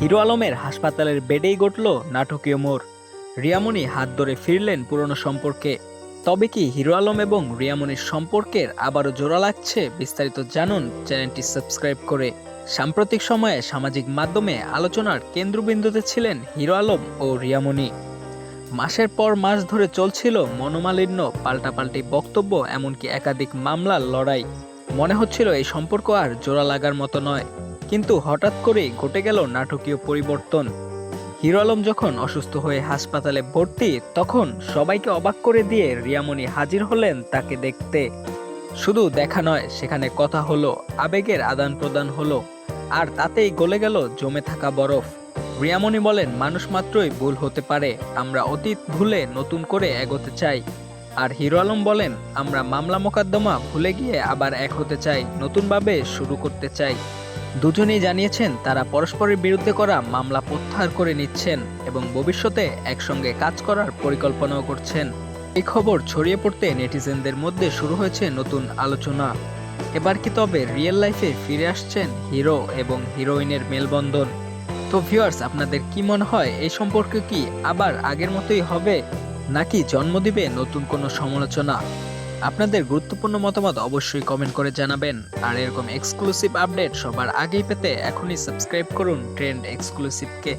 Hero আলমের হাসপাতালের বেডেই ঘটল নাটকীয় মোড়। রিয়ামণি হাত ধরে ফিরলেন পুরনো সম্পর্কে। তবে কি হিরো আলম এবং রিয়ামণির সম্পর্কের আবারও জোড়া লাগছে বিস্তারিত জানুন চ্যানেলটি সাবস্ক্রাইব করে। সাম্প্রতিক সময়ে সামাজিক মাধ্যমে আলোচনার কেন্দ্রবিন্দুতে ছিলেন হিরো আলম ও রিয়ামণি। মাসের পর মাস ধরে চলছিল মনোমালিন্য, পাল্টাপাল্টি বক্তব্য, এমনকি একাধিক মামলার লড়াই। মনে হচ্ছিল এই সম্পর্ক আর জোড়া লাগার মতো নয়। কিন্তু হঠাৎ করেই ঘটে গেল নাটকীয় পরিবর্তন। হিরো আলম যখন অসুস্থ হয়ে হাসপাতালে ভর্তি, তখন সবাইকে অবাক করে দিয়ে রিয়ামণি হাজির হলেন তাকে দেখতে। শুধু দেখা নয়, সেখানে কথা হলো, আবেগের আদান প্রদান হলো, আর তাতেই গলে গেল জমে থাকা বরফ। রিয়ামণি বলেন, মানুষ মাত্রই ভুল হতে পারে, আমরা অতীত ভুলে নতুন করে এগোতে চাই। আর হিরো আলম বলেন, আমরা মামলা মোকদ্দমা ভুলে গিয়ে আবার এক হতে চাই, নতুনভাবে শুরু করতে চাই। দুজনেই জানিয়েছেন তারা পরস্পরের বিরুদ্ধে করা মামলা প্রত্যাহার করে নিচ্ছেন এবং ভবিষ্যতে একসঙ্গে কাজ করার পরিকল্পনাও করছেন। এই খবর ছড়িয়ে পড়তে নেটিজেনদের মধ্যে শুরু হয়েছে নতুন আলোচনা। এবার কি তবে রিয়েল লাইফে ফিরে আসছেন হিরো এবং হিরোইনের মেলবন্ধন? তো ভিউয়ার্স, আপনাদের কি মনে হয়, এই সম্পর্কে কি আবার আগের মতোই হবে, নাকি জন্ম দিবে নতুন কোনো সমালোচনা? আপনাদের গুরুত্বপূর্ণ মতামত অবশ্যই কমেন্ট করে জানাবেন। আর এরকম এক্সক্লুসিভ আপডেট সবার আগেই পেতে এখনই সাবস্ক্রাইব করুন ট্রেন্ড এক্সক্লুসিভকে